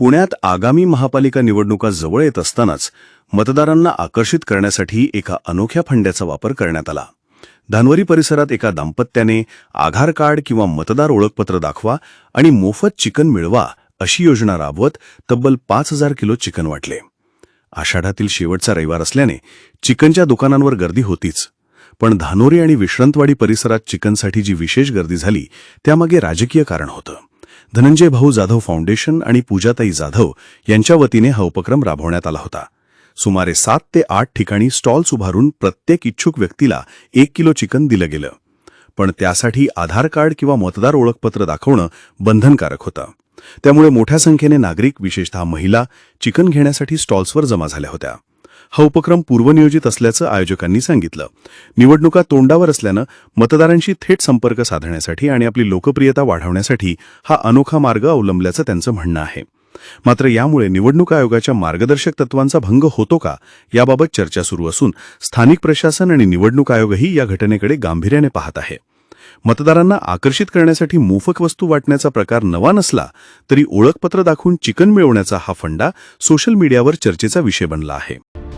पुण्यात आगामी महापालिका निवडणुका जवळ येत असतानाच मतदारांना आकर्षित करण्यासाठी एका अनोख्या फंड्याचा वापर करण्यात आला. धानवरी परिसरात एका दाम्पत्याने आधार कार्ड किंवा मतदार ओळखपत्र दाखवा आणि मोफत चिकन मिळवा अशी योजना राबवत तब्बल पाच हजार किलो चिकन वाटले. आषाढातील शेवटचा रविवार असल्याने चिकनच्या दुकानांवर गर्दी होतीच. पण धानोरी आणि विश्रांतवाडी परिसरात चिकनसाठी जी विशेष गर्दी झाली त्यामागे राजकीय कारण होतं. धनंजय भाऊ जाधव फाउंडेशन आणि पूजाताई जाधव यांच्या वतीने हा उपक्रम राबवण्यात आला होता. सुमारे सात ते आठ ठिकाणी स्टॉल्स उभारून प्रत्येक इच्छुक व्यक्तीला एक किलो चिकन दिलं गेलं. पण त्यासाठी आधार कार्ड किंवा मतदार ओळखपत्र दाखवणं बंधनकारक होतं. त्यामुळे मोठ्या संख्येने नागरिक विशेषतः महिला चिकन घेण्यासाठी स्टॉल्सवर जमा झाल्या होत्या. हा उपक्रम पूर्वनियोजित असल्याचं आयोजकांनी सांगितलं. निवडणुका तोंडावर असल्यानं मतदारांशी थेट संपर्क साधण्यासाठी आणि आपली लोकप्रियता वाढवण्यासाठी हा अनोखा मार्ग अवलंबल्याचं त्यांचं म्हणणं आहे. मात्र यामुळे निवडणूक आयोगाच्या मार्गदर्शक तत्वांचा भंग होतो का याबाबत चर्चा सुरू असून स्थानिक प्रशासन आणि निवडणूक आयोगही या घटनेकडे गांभीर्याने पाहत आहे. मतदारांना आकर्षित करण्यासाठी मोफक वस्तू वाटण्याचा प्रकार नवा नसला तरी ओळखपत्र दाखवून चिकन मिळवण्याचा हा फंडा सोशल मीडियावर चर्चेचा विषय बनला आहे.